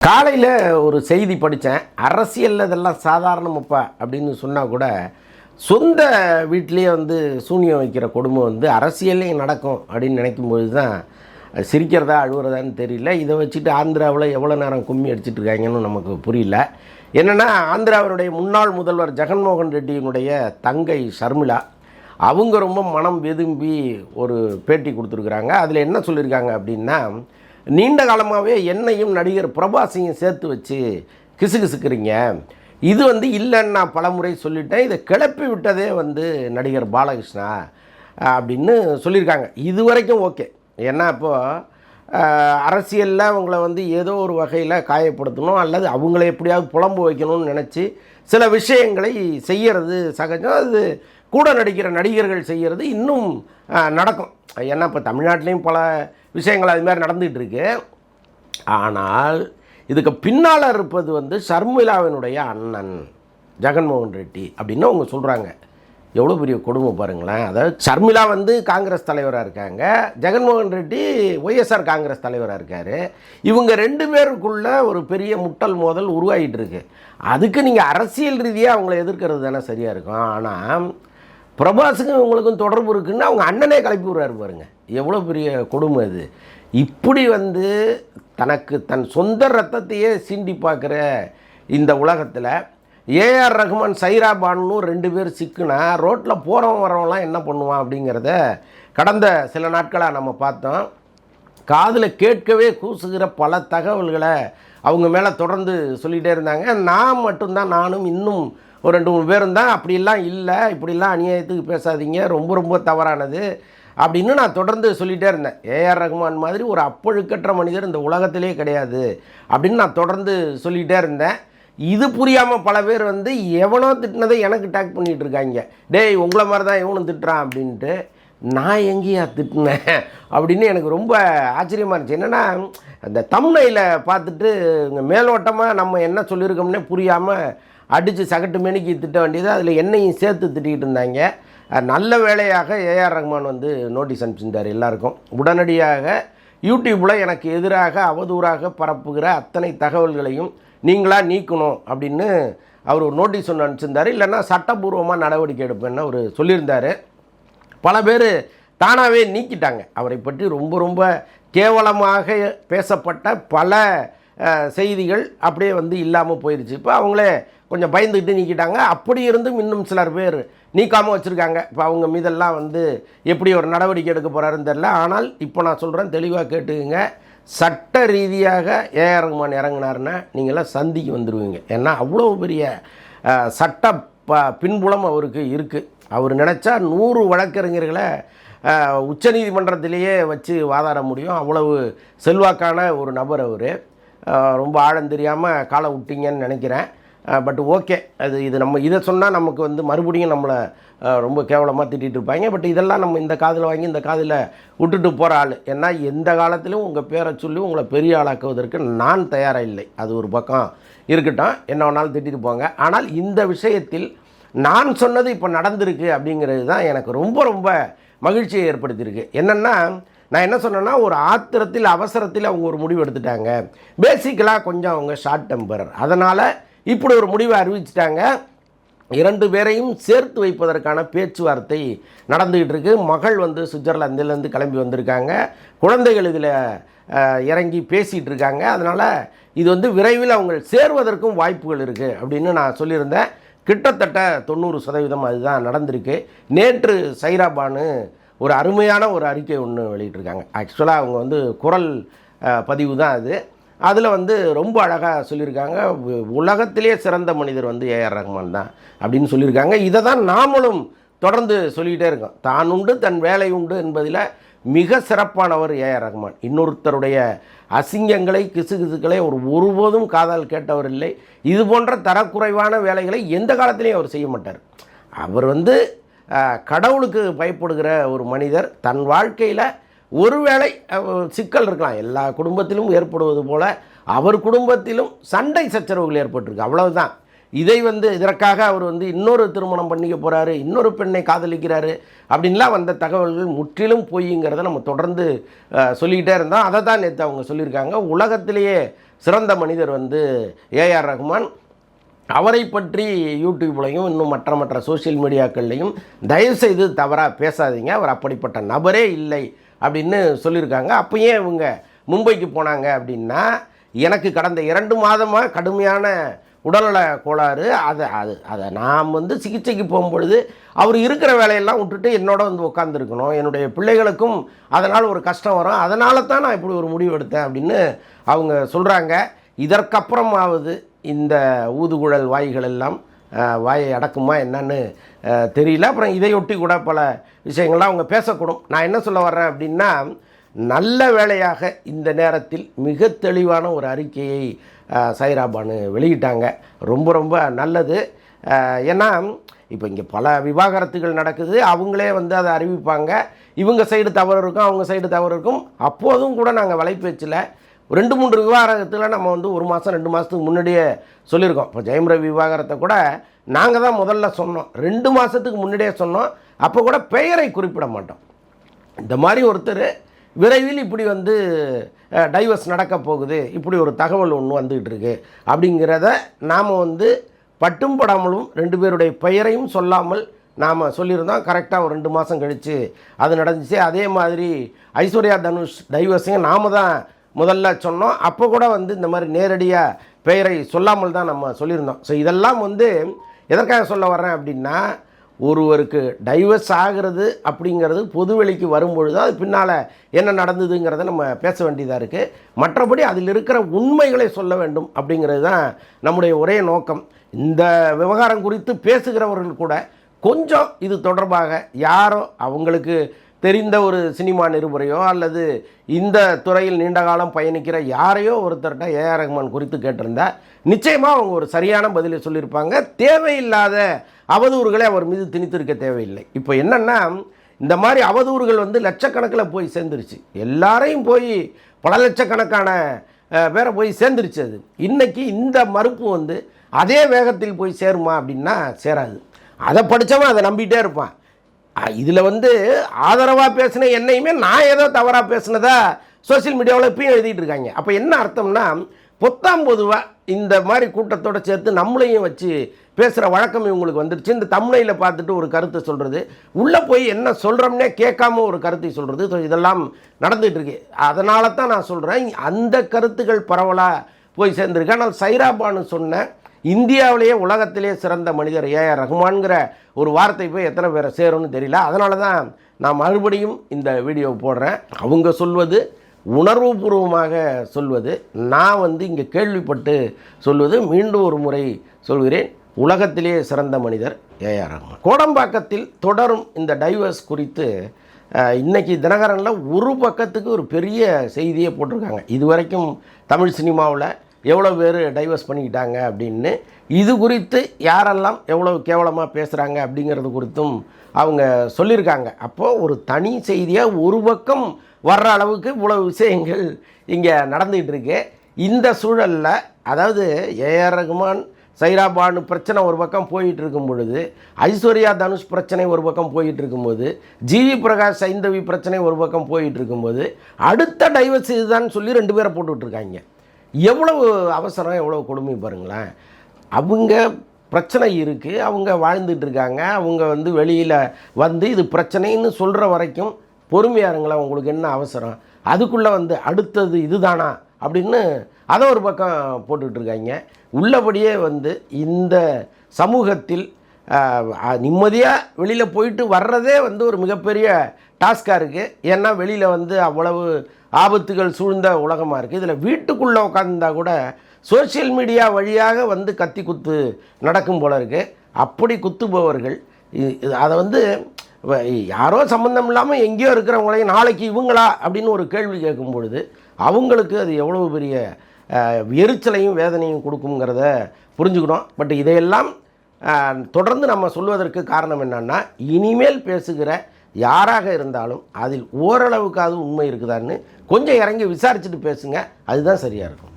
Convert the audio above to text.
காலையில் ஒரு செய்தி படித்தேன் அரசியலில் இதெல்லாம் சாதாரணமப்பா அப்படின்னு சொன்னால் கூட சொந்த வீட்டிலேயே வந்து சூனியம் வைக்கிற குடும்பம் வந்து அரசியல்லையும் நடக்கும் அப்படின்னு நினைக்கும்போது தான் சிரிக்கிறதா அழுவுறதான்னு தெரியல. இதை வச்சுட்டு ஆந்திராவில் எவ்வளோ நேரம் கும்மி அடிச்சுட்டு இருக்காங்கன்னு நமக்கு புரியல. என்னென்னா ஆந்திராவினுடைய முன்னாள் முதல்வர் ஜெகன்மோகன் ரெட்டியினுடைய தங்கை ஷர்மிளா அவங்க ரொம்ப மனம் வெதும்பி ஒரு பேட்டி கொடுத்துருக்குறாங்க. அதில் என்ன சொல்லியிருக்காங்க அப்படின்னா நீண்ட காலமாகவே என்னையும் நடிகர் பிரபாசையும் சேர்த்து வச்சு கிசுகிசுக்கிறீங்க. இது வந்து இல்லைன்னு நான் பலமுறை சொல்லிட்டேன். இதை கிளப்பி விட்டதே வந்து நடிகர் பாலகிருஷ்ணா அப்படின்னு சொல்லியிருக்காங்க. இது வரைக்கும் ஓகே. ஏன்னா இப்போது அரசியலில் அவங்கள வந்து ஏதோ ஒரு வகையில் காயப்படுத்தணும் அல்லது அவங்கள எப்படியாவது புலம்பு வைக்கணும்னு நினச்சி சில விஷயங்களை செய்கிறது சகஜம். அது கூட நடிக்கிற நடிகர்கள் செய்கிறது இன்னும் நடக்கும். ஏன்னா இப்போ தமிழ்நாட்டிலையும் பல விஷயங்கள் அது மாதிரி நடந்துகிட்டு இருக்கு ஆனால் இதுக்கு பின்னால் இருப்பது வந்து ஷர்மிளாவினுடைய அண்ணன் ஜெகன்மோகன் ரெட்டி அப்படின்னு அவங்க சொல்கிறாங்க எவ்வளோ பெரிய கொடுமை பாருங்களேன். அதாவது ஷர்மிளா வந்து காங்கிரஸ் தலைவராக இருக்காங்க. ஜெகன்மோகன் ரெட்டி ஒய்எஸ்ஆர் காங்கிரஸ் தலைவராக இருக்கார். இவங்க ரெண்டு பேருக்குள்ள ஒரு பெரிய முட்டல் மோதல் உருவாகிட்டு இருக்கு அதுக்கு நீங்கள் அரசியல் ரீதியாக அவங்கள எதிர்க்கிறது தானே சரியாக இருக்கும். ஆனால் பிரபாஸுக்கும் இவங்களுக்கும் தொடர்பு இருக்குன்னு அவங்க அண்ணனே கிளப்பி விடுறாரு பாருங்க. எவ்வளோ பெரிய கொடுமை இது. இப்படி வந்து தனக்கு தன் சொந்த ரத்தத்தையே சீண்டி பார்க்குற இந்த உலகத்தில் ஏஆர் ரஹ்மான் சைரா பானு ரெண்டு பேர் சிக்குனா ரோட்டில் போகிறவன் வரவன்லாம் என்ன பண்ணுவான் அப்படிங்கிறத கடந்த சில நாட்களாக நம்ம பார்த்தோம். காதில் கேட்கவே கூசுகிற பல தகவல்களை அவங்க மேலே தொடர்ந்து சொல்லிகிட்டே இருந்தாங்க. நான் மட்டும்தான் நானும் இன்னும் ஒரு ரெண்டு மூணு பேரும் தான் அப்படிலாம் இல்லை. இப்படிலாம் அநியாயத்துக்கு பேசாதீங்க. ரொம்ப ரொம்ப தவறானது அப்படின்னு நான் தொடர்ந்து சொல்லிகிட்டே இருந்தேன். ஏஆர் ரஹ்மான் மாதிரி ஒரு அப்பழுக்கற்ற மனிதர் இந்த உலகத்திலே கிடையாது அப்படின்னு நான் தொடர்ந்து சொல்லிகிட்டே இருந்தேன். இது புரியாமல் பல பேர் வந்து எவனோ திட்டினதை எனக்கு டேக் பண்ணிகிட்டு இருக்காங்க. டேய் உங்களை மாதிரி தான் இவனும் திட்டுறான் அப்படின்ட்டு நான் எங்கேயா திட்டினேன்? அப்படின்னு எனக்கு ரொம்ப ஆச்சரியமாக இருந்துச்சு. என்னென்னா அந்த தம்னையில் பார்த்துட்டு இங்கே மேலோட்டமாக நம்ம என்ன சொல்லியிருக்கோம்னே புரியாமல் அடித்து சகட்டு மேனிக்கு திட்ட வேண்டியது அதில் என்னையும் சேர்த்து திட்டிகிட்டு இருந்தாங்க. நல்ல வேலையாக ஏஆர் ரஹ்மான் வந்து நோட்டீஸ் அனுப்பிச்சிருந்தார் எல்லாருக்கும். உடனடியாக யூடியூப்பில் எனக்கு எதிராக அவதூறாக பரப்புகிற அத்தனை தகவல்களையும் நீங்களாக நீக்கணும் அப்படின்னு அவர் ஒரு நோட்டீஸ் ஒன்று அனுப்பிச்சிருந்தார். இல்லைன்னா சட்டப்பூர்வமாக நடவடிக்கை எடுப்பேன்னு அவர் சொல்லியிருந்தார். பல பேர் தானாகவே நீக்கிட்டாங்க. அவரை பற்றி ரொம்ப ரொம்ப கேவலமாக பேசப்பட்ட பல செய்திகள் அப்படியே வந்து இல்லாமல் போயிடுச்சு இப்போ அவங்களே கொஞ்சம் பயந்துக்கிட்டு நீக்கிட்டாங்க. அப்படி இருந்தும் இன்னும் சிலர் பேர் நீக்காமல் வச்சுருக்காங்க. இப்போ அவங்க மீதெல்லாம் வந்து எப்படி ஒரு நடவடிக்கை எடுக்க போகிறாருன்னு தெரில ஆனால் இப்போ நான் சொல்கிறேன் தெளிவாக கேட்டுக்குங்க. சட்ட ரீதியாக ஏஆர் ரகுமான் இறங்குனாருன்னா நீங்களாம் சந்திக்கு வந்துடுவீங்க ஏன்னா அவ்வளோ பெரிய சட்ட ப பின்புலம் அவருக்கு இருக்குது அவர் நினச்சா நூறு வழக்கறிஞர்களை உச்சநீதிமன்றத்திலேயே வச்சு வாதாட முடியும். அவ்வளவு செல்வாக்கான ஒரு நபர் அவர். ரொம்ப ஆழம் தெரியாமல் காலை விட்டீங்கன்னு நினைக்கிறேன். பட் ஓகே அது இது நம்ம இதை சொன்னால் நமக்கு வந்து மறுபடியும் நம்மளை ரொம்ப கேவலமாக திட்டிகிட்டு இருப்பாங்க. பட் இதெல்லாம் நம்ம இந்த காதில் வாங்கி இந்த காதில் விட்டுட்டு போகிற ஆள். ஏன்னா எந்த காலத்திலும் உங்கள் பேரை சொல்லி உங்களை பெரிய ஆளாக்குவதற்கு நான் தயாராக இல்லை அது ஒரு பக்கம் இருக்கட்டும். என்ன வேணாலும் திட்டிட்டு போங்க. ஆனால் இந்த விஷயத்தில் நான் சொன்னது இப்போ நடந்திருக்கு அப்படிங்கிறது தான் எனக்கு ரொம்ப ரொம்ப மகிழ்ச்சியை ஏற்படுத்தியிருக்கு. என்னென்னா நான் என்ன சொன்னேன்னா ஒரு ஆத்திரத்தில் அவசரத்தில் அவங்க ஒரு முடிவு எடுத்துட்டாங்க. பேசிக்கலாக கொஞ்சம் அவங்க ஷார்ட் டெம்பர் அதனால் இப்படி ஒரு முடிவை அறிவிச்சிட்டாங்க. இரண்டு பேரையும் சேர்த்து வைப்பதற்கான பேச்சுவார்த்தை நடந்துக்கிட்டு இருக்கு. மகள் வந்து சுவிட்சர்லாந்துலேருந்து கிளம்பி வந்திருக்காங்க. குழந்தைகள் இதில் இறங்கி பேசிகிட்டு இருக்காங்க. அதனால் இது வந்து விரைவில் அவங்க சேர்வதற்கும் வாய்ப்புகள் இருக்குது அப்படின்னு நான் சொல்லியிருந்தேன். கிட்டத்தட்ட தொண்ணூறு சதவீதம் அதுதான் நடந்திருக்கு. நேற்று சைராபானு ஒரு அருமையான ஒரு அறிக்கை ஒன்று வெளியிட்டிருக்காங்க. ஆக்சுவலாக அவங்க வந்து குரல் பதிவு தான் அது. அதில் வந்து ரொம்ப அழகாக சொல்லியிருக்காங்க. உலகத்திலே சிறந்த மனிதர் வந்து ஏஆர் ரஹ்மான் தான் அப்படின்னு சொல்லியிருக்காங்க. இதை தான் நாமளும் தொடர்ந்து சொல்லிக்கிட்டே இருக்கோம். தான் உண்டு தன் வேலை உண்டு என்பதில் மிக சிறப்பானவர் ஏஆர் ரஹ்மான் இன்னொருத்தருடைய அசிங்கங்களை கிசுகிசுக்களை ஒரு ஒருபோதும் காதால் கேட்டவர் இல்லை. இது போன்ற தரக்குறைவான வேலைகளை எந்த காலத்திலையும் அவர் செய்ய மாட்டார். அவர் வந்து கடவுளுக்கு பயப்படுகிற ஒரு மனிதர் தன் வாழ்க்கையில் ஒருவேளை சிக்கல் இருக்கலாம். எல்லா குடும்பத்திலும் ஏற்படுவது போல் அவர் குடும்பத்திலும் சண்டை சச்சரவுகள் ஏற்பட்டிருக்கு. அவ்வளவுதான். இதை வந்து இதற்காக அவர் வந்து இன்னொரு திருமணம் பண்ணிக்க போகிறாரு இன்னொரு பெண்ணை காதலிக்கிறாரு அப்படின்லாம் வந்த தகவல்கள் முற்றிலும் பொய்ங்கிறத நம்ம தொடர்ந்து சொல்லிக்கிட்டே இருந்தோம். அதை தான் நேற்று அவங்க சொல்லியிருக்காங்க. உலகத்திலேயே சிறந்த மனிதர் வந்து ஏஆர் ரஹ்மான் அவரை பற்றி யூடியூப்லையும் இன்னும் மற்ற மற்ற சோஷியல் மீடியாக்கள்லையும் தயவுசெய்து தவறாக பேசாதீங்க. அவர் அப்படிப்பட்ட நபரே இல்லை அப்படின்னு சொல்லியிருக்காங்க. அப்போ ஏன் இவங்க மும்பைக்கு போனாங்க அப்படின்னா எனக்கு கடந்த இரண்டு மாதமாக கடுமையான உடல்நல கோளாறு. அதை அது அதை நான் வந்து சிகிச்சைக்கு போகும்பொழுது அவர் இருக்கிற வேலையெல்லாம் விட்டுட்டு என்னோட வந்து உட்காந்துருக்கணும் என்னுடைய பிள்ளைகளுக்கும் அதனால் ஒரு கஷ்டம் வரும். அதனால தான் நான் இப்படி ஒரு முடிவு எடுத்தேன் அப்படின்னு அவங்க சொல்கிறாங்க இதற்கப்புறமாவது இந்த ஊதுகுழல் வாய்கள் எல்லாம் வாயை அடக்குமா என்னன்னு தெரியல. அப்புறம் இதையொட்டி கூட பல விஷயங்கள்லாம் அவங்க பேசக்கூடும். நான் என்ன சொல்ல வர்றேன் அப்படின்னா நல்ல வேளையாக இந்த நேரத்தில் மிக தெளிவான ஒரு அறிக்கையை சைராபானு வெளியிட்டாங்க. ரொம்ப ரொம்ப நல்லது. ஏன்னா இப்போ இங்கே பல விவாகரத்துகள் நடக்குது. அவங்களே வந்து அதை அறிவிப்பாங்க. இவங்க சைடு தவறு இருக்கும் அவங்க சைடு தவறு இருக்கும். அப்போதும் கூட நாங்கள் வலைப்பேச்சில் ரெண்டு மூன்று விவாகரத்தில் நம்ம வந்து ஒரு மாதம் ரெண்டு மாதத்துக்கு முன்னாடியே சொல்லியிருக்கோம். இப்போ ஜெயம் ரவி விவாகரத்தை கூட நாங்கள் தான் முதல்ல சொன்னோம். ரெண்டு மாதத்துக்கு முன்னாடியே சொன்னோம். அப்போ கூட பெயரை குறிப்பிட மாட்டோம். இந்த மாதிரி ஒருத்தர் விரைவில் இப்படி வந்து டைவர்ஸ் நடக்க போகுது. இப்படி ஒரு தகவல் ஒன்று வந்துக்கிட்டு இருக்கு. அப்படிங்கிறத நாம் வந்து பட்டும் படாமலும் ரெண்டு பேருடைய பெயரையும் சொல்லாமல் நாம் சொல்லியிருந்தோம். கரெக்டாக ஒரு ரெண்டு மாதம் கழித்து அது நடந்துச்சு. அதே மாதிரி ஐஸ்வர்யா தனுஷ் டைவர்ஸையும் நாம் தான் முதல்ல சொன்னோம். அப்போ கூட வந்து இந்த மாதிரி நேரடியாக பெயரை சொல்லாமல் தான் நம்ம சொல்லியிருந்தோம். ஸோ இதெல்லாம் வந்து எதற்காக சொல்ல வர்றேன் அப்படின்னா ஒருவருக்கு டைவர்ஸ் ஆகிறது அப்படிங்கிறது பொதுவெளிக்கு வரும்பொழுது அது பின்னால் என்ன நடந்ததுங்கிறத நம்ம பேச வேண்டியதாக இருக்குது மற்றபடி அதில் இருக்கிற உண்மைகளை சொல்ல வேண்டும் அப்படிங்கிறது தான் நம்முடைய ஒரே நோக்கம். இந்த விவகாரம் குறித்து பேசுகிறவர்கள் கூட கொஞ்சம் இது தொடர்பாக யாரோ அவங்களுக்கு தெரிந்த ஒரு சினிமா நிருபரையோ அல்லது இந்த துறையில் நீண்ட காலம் பயணிக்கிற யாரையோ ஒருத்தர்கிட்ட ஏஆர் ரஹ்மான் குறித்து கேட்டிருந்தா நிச்சயமாக அவங்க ஒரு சரியான பதிலை சொல்லியிருப்பாங்க. தேவையில்லாத அவதூறுகளை அவர் மீது திணித்திருக்க தேவையில்லை. இப்போ என்னென்னா இந்த மாதிரி அவதூறுகள் வந்து லட்சக்கணக்கில் போய் சேர்ந்துருச்சு. எல்லாரையும் போய் பல லட்சக்கணக்கான பேரை போய் சேர்ந்துருச்சு அது. இன்றைக்கி இந்த மறுப்பு வந்து அதே வேகத்தில் போய் சேருமா அப்படின்னா சேராது. அதை படித்தவன் அதை நம்பிகிட்டே இருப்பான். இதில் வந்து ஆதரவாக பேசின என்னையுமே நான் ஏதோ தவறாக பேசினதா சோஷியல் மீடியாவில் இப்பயும் எழுதிட்டு இருக்காங்க. அப்போ என்ன அர்த்தம்னா பொத்தாம் பொதுவாக இந்த மாதிரி கூட்டத்தோடு சேர்த்து நம்மளையும் வச்சு பேசுகிற வழக்கம் இவங்களுக்கு வந்துடுச்சு இந்த தமிழையில் பார்த்துட்டு ஒரு கருத்தை சொல்கிறது உள்ளே போய் என்ன சொல்கிறோம்னே கேட்காம ஒரு கருத்தை சொல்கிறது ஸோ இதெல்லாம் நடந்துகிட்ருக்கு அதனால தான் நான் சொல்கிறேன் அந்த கருத்துக்கள் பரவலாக போய் சேர்ந்துருக்கு. ஆனால் சைராபானு சொன்ன இந்தியாவிலேயே உலகத்திலே சிறந்த மனிதர் ஏஆர் ரஹ்மான்கிற ஒரு வார்த்தை போய் எத்தனை பேரை சேரும்னு தெரியல. அதனால தான் நான் மறுபடியும் இந்த வீடியோ போடுறேன். அவங்க சொல்வது உணர்வுபூர்வமாக சொல்வது நான் வந்து இங்கே கேள்விப்பட்டு சொல்வது மீண்டும் ஒரு முறை சொல்கிறேன். உலகத்திலே சிறந்த மனிதர் ஏஆர் ரஹ்மான் கோடம்பாக்கத்தில் தொடரும் இந்த டைவர்ஸ் குறித்து இன்றைக்கி தினகரனில் ஒரு பக்கத்துக்கு ஒரு பெரிய செய்தியை போட்டிருக்காங்க. இதுவரைக்கும் தமிழ் சினிமாவில் எவ்வளோ பேர் டைவர்ஸ் பண்ணிக்கிட்டாங்க அப்படின்னு இது குறித்து யாரெல்லாம் எவ்வளோ கேவலமாக பேசுகிறாங்க அப்படிங்கிறது குறித்தும் அவங்க சொல்லியிருக்காங்க. அப்போது ஒரு தனி செய்தியாக ஒரு பக்கம் வர்ற அளவுக்கு இவ்வளவு விஷயங்கள் இங்கே நடந்துகிட்டு இருக்கு. இந்த சூழலில் அதாவது ஏஆர் ரகுமான் சைராபானு பிரச்சனை ஒரு பக்கம் போயிட்டு இருக்கும் பொழுது ஐஸ்வர்யா தனுஷ் பிரச்சனை ஒரு பக்கம் போயிட்டு இருக்கும்போது ஜிவி பிரகாஷ் சைந்தவி பிரச்சனை ஒரு பக்கம் போயிட்டு இருக்கும்போது அடுத்த டைவர்ஸ் இதுதான் சொல்லி ரெண்டு பேரை போட்டுட்டு இருக்காங்க. எவ்வளவு அவசரம் எவ்வளோ கொடுமை பாருங்களேன். அவங்க பிரச்சனை இருக்குது அவங்க வாழ்ந்துட்டு இருக்காங்க அவங்க வந்து வெளியில் வந்து இது பிரச்சனைன்னு சொல்கிற வரைக்கும் பொறுமையாக இருங்களேன் உங்களுக்கு என்ன அவசரம். அதுக்குள்ளே வந்து அடுத்தது இதுதானா அப்படின்னு அதை ஒரு பக்கம் போட்டுக்கிட்டு இருக்காங்க. உள்ளபடியே வந்து இந்த சமூகத்தில் நிம்மதியாக வெளியில் போயிட்டு வர்றதே வந்து ஒரு மிகப்பெரிய டாஸ்காக இருக்குது ஏன்னா வெளியில் வந்து அவ்வளவு ஆபத்துகள் சூழ்ந்த உலகமாக இருக்குது இதில் வீட்டுக்குள்ளே உட்காந்துருந்தா கூட சோஷியல் மீடியா வழியாக வந்து கத்தி குத்து நடக்கும் போல இருக்குது அப்படி குத்துபவர்கள் இது- அதை வந்து வ- யாரோ சம்மந்தம் இல்லாமல் எங்கேயோ இருக்கிறவங்களையும் நாளைக்கு இவங்களா அப்படின்னு ஒரு கேள்வி கேட்கும் பொழுது அவங்களுக்கு அது எவ்வளவு பெரிய எரிச்சலையும் வேதனையும் கொடுக்குங்கிறத புரிஞ்சுக்கணும் பட் இதையெல்லாம் தொடர்ந்து நம்ம சொல்வதற்கு காரணம் என்னன்னா இனிமேல் பேசுகிற யாராக இருந்தாலும் அதில் ஓரளவுக்காவது உண்மை இருக்குதான்னு கொஞ்சம் இறங்கி விசாரிச்சுட்டு பேசுங்க. அதுதான் சரியாக இருக்கும்.